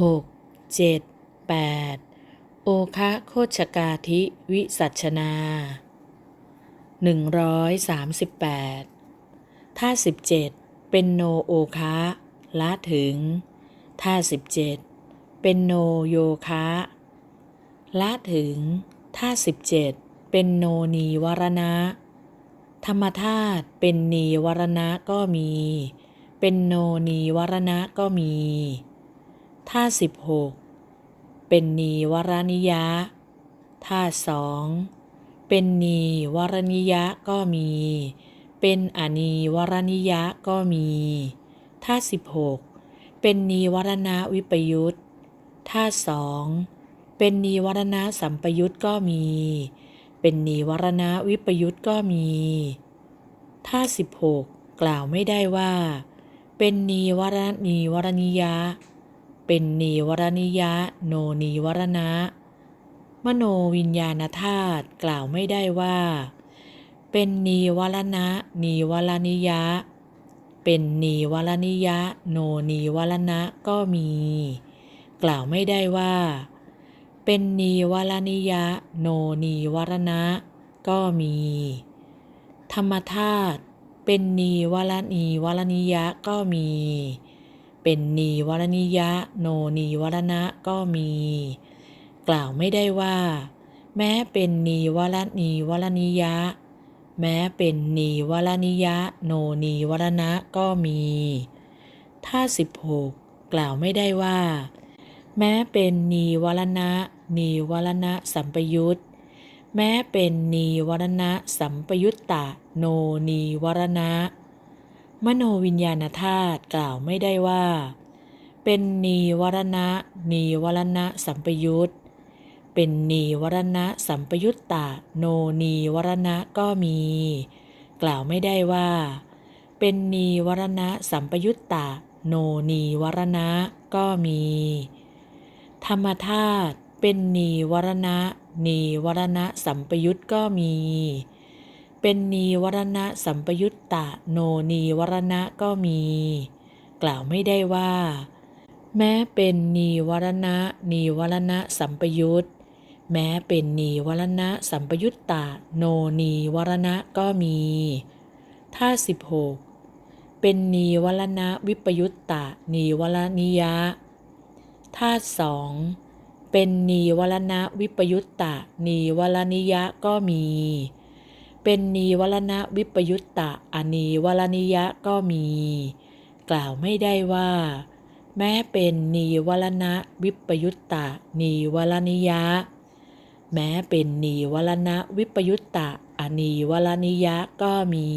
หกเจ็ดแปดโอคะโคชกาธิวิสัชนาหนึ่งร้อยสามสิบแปดท่าสิบเจ็ดเป็นโนโอคะละถึงท่าสิบเจ็ดเป็นโนโยคะละถึงท่าสิบเจ็ดเป็นโนนีวรณะ ธรรมธาตุเป็นนีวรณะก็มี เป็นโนนีวรณะก็มี ท่าสิบหกเป็นนีวรณิยะ ท่าสองเป็นนีวรณิยะก็มี เป็นอนีวรณิยะก็มี ท่าสิบหกเป็นนีวรณะวิปยุตท่าสองเป็นนีวรณะสัมปยุตก็มี เป็นนีวรณะวิปยุตก็มี ท่าสิบหกกล่าวไม่ได้ว่า เป็นนีวรณีวรณิยะ เป็นนีวรณิยะ โนนีวรณะ มโนวิญญาณธาตุกล่าวไม่ได้ว่า เป็นนีวรณะ นีวรณิยะ เป็นนีวรณิยะ โนนีวรณะก็มี กล่าวไม่ได้ว่า เป็นนีวรณิยะ โนนีวรณะ ก็มี ธรรมธาตุเป็นนีวรณีวรณิยะก็มี เป็นนีวรณิยะ โนนีวรณะก็มี กล่าวไม่ได้ว่า แม้เป็นนีวรณีวรณิยะ แม้เป็นนีวรณิยะ โนนีวรณะก็มีท่าสิบหกกล่าวไม่ได้ว่า แม้เป็นนีวรณะ นีวรณะสัมปยุตแม้เป็นนีวรณะสัมปยุตตะ โนนีวรณะ มโนวิญญาณธาตุกล่าวไม่ได้ว่า เป็นนีวรณะ นีวรณะสัมปยุตเป็นนีวรณะสัมปยุตตะโนนีวรณะก็มี กล่าวไม่ได้ว่า เป็นนีวรณะสัมปยุตตะโนนีวรณะก็มี ธรรมธาตุเป็นนีวรณะ นีวรณะสัมปยุตก็มี เป็นนีวรณะสัมปยุตตะโนนีวรณะก็มี กล่าวไม่ได้ว่า แม้เป็นนีวรณะนีวรณะสัมปยุตแม้เป็นนีวรณะสัมปยุตตะโนนีวรณะก็มีท่าสิบหกเป็นนีวรณะวิปยุตตะนีวรณิยะท่าสองเป็นนีวรณะวิปยุตตะนีวรณิยะก็มี เป็นนีวรณะวิปยุตตะอนีวรณิยะก็มี กล่าวไม่ได้ว่า แม้เป็นนีวรณะวิปยุตตะนีวรณิยะ แม้เป็นนีวรณะวิปยุตตะอนีวรณิยะก็มี